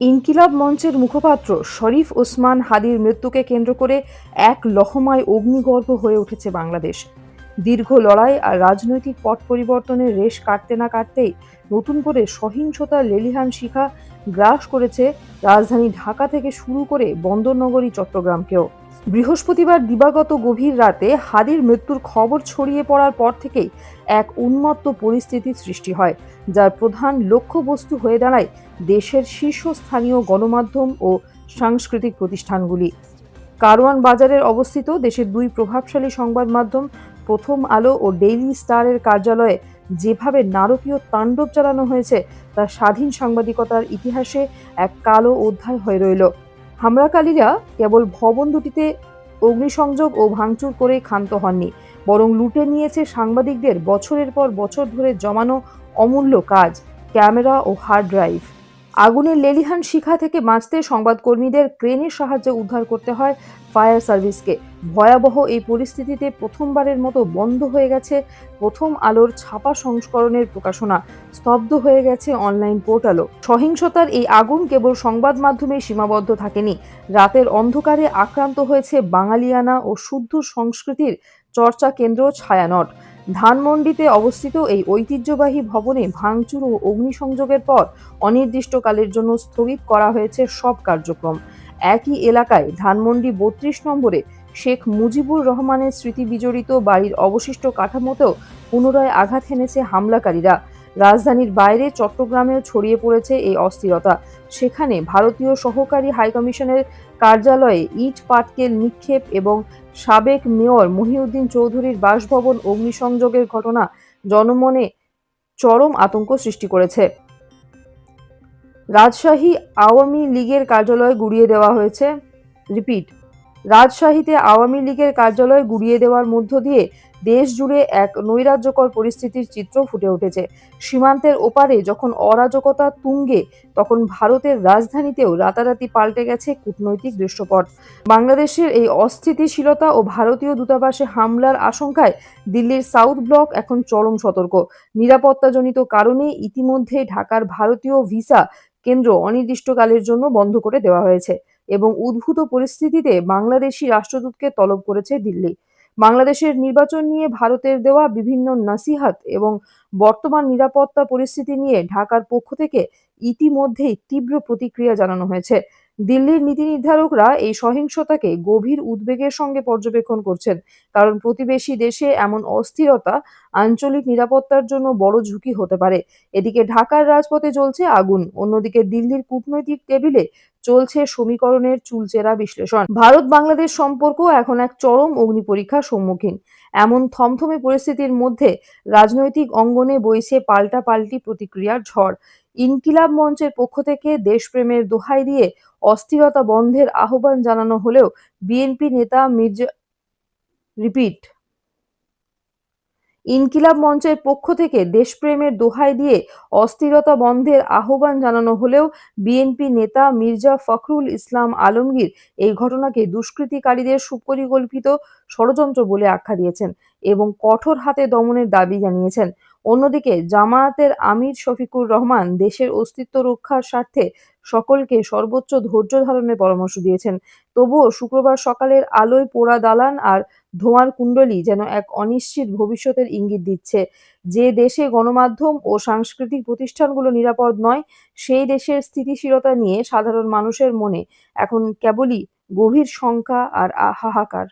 ইনকিলাব মঞ্চের মুখপাত্র শরীফ ওসমান হাদির মৃত্যুকে কেন্দ্র করে এক লহমায় অগ্নিগর্ভ হয়ে উঠেছে বাংলাদেশ। দীর্ঘ লড়াই আর রাজনৈতিক পট পরিবর্তনের রেশ কাটতে না কাটতেই নতুন করে সহিংসতার লেলিহান শিখা গ্রাস করেছে রাজধানী ঢাকা থেকে শুরু করে বন্দরনগরী, চট্টগ্রামকেও। বৃহস্পতিবার দিবাগত গভীর রাতে হাদির মৃত্যুর খবর ছড়িয়ে পড়ার পর থেকেই এক উন্মত্ত পরিস্থিতির সৃষ্টি হয়, যার প্রধান লক্ষ্যবস্তু হয়ে দাঁড়ায় দেশের শীর্ষস্থানীয় গণমাধ্যম ও সাংস্কৃতিক প্রতিষ্ঠানগুলি। কারওয়ান বাজারের অবস্থিত দেশের দুই প্রভাবশালী সংবাদ মাধ্যম প্রথম আলো ও ডেইলি স্টারের কার্যালয়ে যেভাবে নারকীয় তাণ্ডব চালানো হয়েছে, তা স্বাধীন সাংবাদিকতার ইতিহাসে এক কালো অধ্যায় হয়ে রইল। হামলাকারীরা কেবল ভবন দুটিতে অগ্নিসংযোগ ও ভাঙচুর করে ক্ষান্ত হননি, বরং লুটে নিয়েছে সাংবাদিকদের বছরের পর বছর ধরে জমানো অমূল্য কাজ, ক্যামেরা ও হার্ড ড্রাইভ। আগুনের লেলিহান শিখা থেকে বাঁচতে সংবাদকর্মীদের ক্রেনের সাহায্যে উদ্ধার করতে হয় ফায়ার সার্ভিসকে। ভয়াবহ এই পরিস্থিতিতে প্রথমবারের মতো বন্ধ হয়ে গেছে প্রথম আলোর ছাপা সংস্করণের প্রকাশনা। স্তব্ধ হয়ে গেছে অনলাইন পোর্টালও। সহিংসতার এই আগুন কেবল সংবাদ মাধ্যমে সীমাবদ্ধ থাকেনি। রাতের অন্ধকারে আক্রান্ত হয়েছে বাঙালিয়ানা ও শুদ্ধ সংস্কৃতির চর্চা কেন্দ্র ছায়ানট। ধানমন্ডিতে অবস্থিত এই ঐতিহ্যবাহী ভবনে ভাঙচুর ও অগ্নিসংযোগের পর অনির্দিষ্টকালের জন্য স্থগিত করা হয়েছে সব কার্যক্রম। একই এলাকায় ধানমন্ডি বত্রিশ নম্বরে শেখ মুজিবুর রহমানের স্মৃতি বিজড়িত বাড়ির অবশিষ্ট কাঠামোতেও পুনরায় আঘাত হেনেছে হামলাকারীরা। রাজধানীর বাইরে চট্টগ্রামেও ছড়িয়ে পড়েছে এই অস্থিরতা। সেখানে ভারতীয় সহকারী হাইকমিশনের কার্যালয়ে ইট পাটকেল নিক্ষেপ এবং সাবেক মেয়র মহিউদ্দিন চৌধুরীর বাসভবন অগ্নিসংযোগের ঘটনা জনমনে চরম আতঙ্ক সৃষ্টি করেছে। রাজশাহী আওয়ামী লীগের কার্যালয় গুড়িয়ে দেওয়া হয়েছে। রিপিট, রাজশাহীতে আওয়ামী লীগের কার্যালয় গুড়িয়ে দেওয়ার মধ্য দিয়ে দেশ জুড়ে এক নৈরাজ্যকর পরিস্থিতির চিত্র ফুটে উঠেছে। সীমান্তের ওপারে যখন অরাজকতা তুঙ্গে, তখন ভারতের রাজধানীতেও রাতারাতি পাল্টে গেছে কূটনৈতিক দৃশ্যপট। বাংলাদেশের এই অস্থিতিশীলতা ও ভারতীয় দূতাবাসে হামলার আশঙ্কায় দিল্লির সাউথ ব্লক এখন চরম সতর্ক। নিরাপত্তাজনিত কারণে ইতিমধ্যে ঢাকার ভারতীয় ভিসা কেন্দ্র অনির্দিষ্টকালের জন্য বন্ধ করে দেওয়া হয়েছে এবং উদ্ভূত পরিস্থিতিতে বাংলাদেশি রাষ্ট্রদূতকে তলব করেছে দিল্লি। বাংলাদেশের নির্বাচন নিয়ে ভারতের দেওয়া বিভিন্ন নাসিহাত এবং বর্তমান নিরাপত্তা পরিস্থিতি নিয়ে ঢাকার পক্ষ থেকে ইতিমধ্যেই তীব্র প্রতিক্রিয়া জানানো হয়েছে। দিল্লির নীতি নির্ধারকরা এই সহিংসতাকে গভীর উদ্বেগের সঙ্গে পর্যবেক্ষণ করছেন, কারণ প্রতিবেশী দেশে এমন অস্থিরতা আঞ্চলিক নিরাপত্তার জন্য বড় ঝুঁকি হতে পারে। এদিকে ঢাকার রাজপথে চলছে আগুন, অন্যদিকে দিল্লির কূটনৈতিক টেবিলে চলছে সমীকরণের চুলচেরা বিশ্লেষণ। ভারত বাংলাদেশ সম্পর্ক এখন এক চরম অগ্নি পরীক্ষার সম্মুখীন। এমন থমথমে পরিস্থিতির মধ্যে রাজনৈতিক অঙ্গনে বইছে পাল্টা পাল্টি প্রতিক্রিয়ার ঝড়। ইনকিলাব মঞ্চের পক্ষ থেকে দেশপ্রেমের দোহাই দিয়ে অস্থিরতা বন্ধের আহ্বান জানানো হলেও বিএনপি নেতা মির্জা রিপিট ইনকিলাব মঞ্চের পক্ষ থেকে দেশপ্রেমের দোহাই দিয়ে অস্থিরতা বন্ধের আহ্বান জানানো হলেও বিএনপি নেতা মির্জা ফখরুল ইসলাম আলমগীর এই ঘটনাকে দুষ্কৃতিকারীদের সুপরিকল্পিত ষড়যন্ত্র বলে আখ্যা দিয়েছেন এবং কঠোর হাতে দমনের দাবি জানিয়েছেন। অন্যদিকে জামায়াতের আমির শফিকুর রহমান দেশের অস্তিত্ব রক্ষার স্বার্থে সকলকে সর্বোচ্চ ধৈর্য ধারণের পরামর্শ দিয়েছেন। তবুও শুক্রবার সকালের আলোয় পোড়া দালান আর ধোঁয়ার কুণ্ডলী যেন এক অনিশ্চিত ভবিষ্যতের ইঙ্গিত দিচ্ছে। যে দেশে গণমাধ্যম ও সাংস্কৃতিক প্রতিষ্ঠানগুলো নিরাপদ নয়, সেই দেশের স্থিতিশীলতা নিয়ে সাধারণ মানুষের মনে এখন কেবলই গভীর শঙ্কা আর হাহাকার